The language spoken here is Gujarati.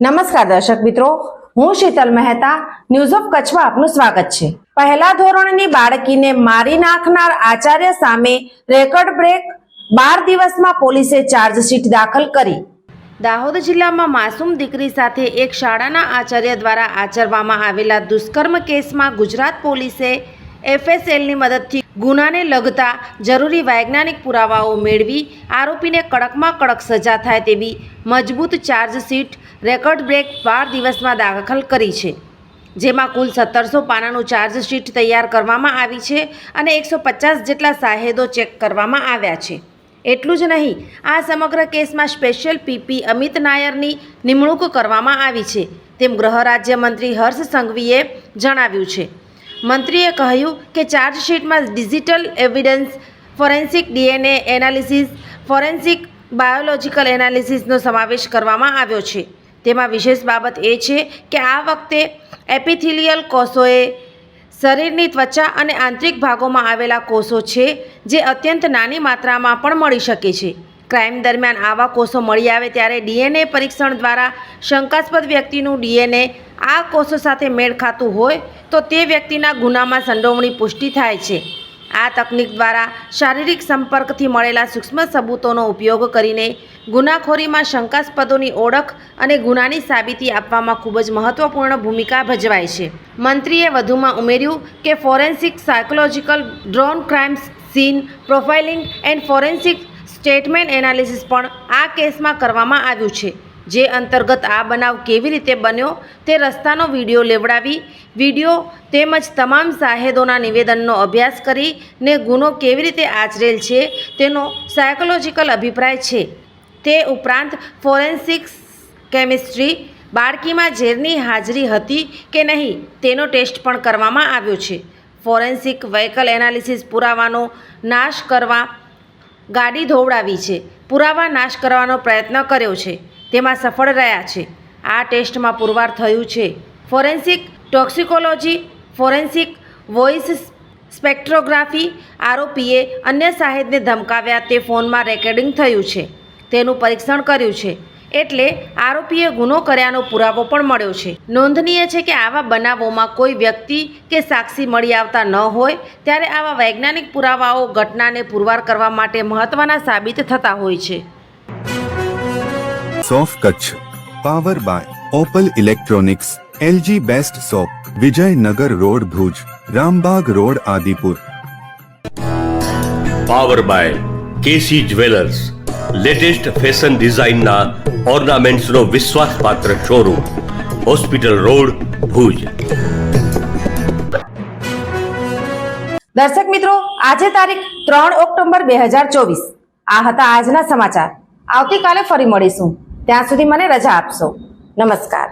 નમસ્કાર દર્શક મિત્રો, હું શીતલ મહેતા ન્યૂઝ ઓફ કચ્છમાં આપનું સ્વાગત છે. પહેલા ધોરણની બાળકીને મારી નાખનાર આચાર્ય સામે રેકોર્ડ બ્રેક, બાર દિવસમાં પોલીસે ચાર્જશીટ દાખલ કરી. દાહોદ જિલ્લામાં માસૂમ દીકરી સાથે એક શાળાના આચાર્ય દ્વારા આચરવામાં આવેલા દુષ્કર્મ કેસમાં ગુજરાત પોલીસે એફએસએલની મદદથી ગુનાને લગતા જરૂરી વૈજ્ઞાનિક પુરાવાઓ મેળવી આરોપીને કડકમાં કડક સજા થાય તેવી મજબૂત ચાર્જશીટ રેકોર્ડ બ્રેક બાર દિવસમાં દાખલ કરી છે. જેમાં કુલ સત્તરસો પાનાનું ચાર્જશીટ તૈયાર કરવામાં આવી છે અને એકસો પચાસ જેટલા સાહેદો ચેક કરવામાં આવ્યા છે. એટલું જ નહીં, આ સમગ્ર કેસમાં સ્પેશિયલ પીપી અમિત નાયરની નિમણૂક કરવામાં આવી છે. તેમ ગૃહ રાજ્યમંત્રી હર્ષ સંઘવીએ જણાવ્યું છે. મંત્રીએ કહ્યું કે ચાર્જશીટમાં digital evidence, forensic DNA analysis, forensic biological એનાલિસિસનો સમાવેશ કરવામાં આવ્યો છે. તેમાં વિશેષ બાબત એ છે કે આ વખતે એપિથિલિયલ કોષોએ શરીરની ત્વચા અને આંતરિક ભાગોમાં આવેલા કોષો છે, જે અત્યંત નાની માત્રામાં પણ મળી શકે છે. ક્રાઇમ દરમિયાન આવા કોષો મળી આવે ત્યારે ડીએનએ પરીક્ષણ દ્વારા શંકાસ્પદ વ્યક્તિનું ડીએનએ આ કોષો સાથે મેળ ખાતું હોય તો તે વ્યક્તિના ગુનામાં સંડોવણી પુષ્ટિ થાય છે. આ તકનિક દ્વારા શારીરિક સંપર્કથી મળેલા સૂક્ષ્મ સબૂતોનો ઉપયોગ કરીને ગુનાખોરીમાં શંકાસ્પદોની ઓળખ અને ગુનાની સાબિતી આપવામાં ખૂબ જ મહત્વપૂર્ણ ભૂમિકા ભજવાય છે. મંત્રીએ વધુમાં ઉમેર્યું કે forensic psychological drone crime scene profiling and forensic statement analysis પણ આ કેસમાં કરવામાં આવ્યું છે. જે અંતર્ગત આ બનાવ કેવી રીતે બન્યો તે રસ્તાનો વીડિયો લેવડાવી, વીડિયો તેમજ તમામ સાહેદોના નિવેદનનો અભ્યાસ કરીને ગુનો કેવી રીતે આચરેલ છે તેનો સાયકોલોજીકલ અભિપ્રાય છે. તે ઉપરાંત ફોરેન્સિક્સ કેમિસ્ટ્રી બાળકીમાં ઝેરની હાજરી હતી કે નહીં તેનો ટેસ્ટ પણ કરવામાં આવ્યો છે. ફોરેન્સિક વ્હીકલ એનાલિસિસ પુરાવાનો નાશ કરવા ગાડી ધોવડાવી છે. પુરાવા નાશ કરવાનો પ્રયત્ન કર્યો છે. તેમાં સફળ રહ્યા છે. આ ટેસ્ટમાં પુરવાર થયું છે. Forensic toxicology, forensic voice spectrography, આરોપીએ અન્ય સાહેબને ધમકાવ્યા તે ફોનમાં રેકોર્ડિંગ થયું છે. તેનું પરીક્ષણ કર્યું છે. એટલે આરોપીએ ગુનો કર્યાનો પુરાવો પણ મળ્યો છે. નોંધનીય છે કે આવા બનાવોમાં કોઈ વ્યક્તિ કે સાક્ષી મળી આવતા ન હોય ત્યારે આવા વૈજ્ઞાનિક પુરાવાઓ ઘટનાને પુરવાર કરવા માટે મહત્ત્વના સાબિત થતા હોય છે. સોફ Kutch power by Opal electronics LG best shop Vijaynagar road Bhuj Rambag road Adipur. Power by KC jewellers latest fashion ડિઝાઇનના ઓર્નામેન્ટ્સનો વિશ્વાસપાત્ર શોરૂમ, હોસ્પિટલ રોડ, ભુજ. દર્શક મિત્રો, આજે તારીખ ત્રણ ઓક્ટોબર બે હજાર ચોવીસ. આ હતા આજના સમાચાર. આવતીકાલે ફરી મળીશું. ત્યાં સુધી મને રજા આપશો. નમસ્કાર.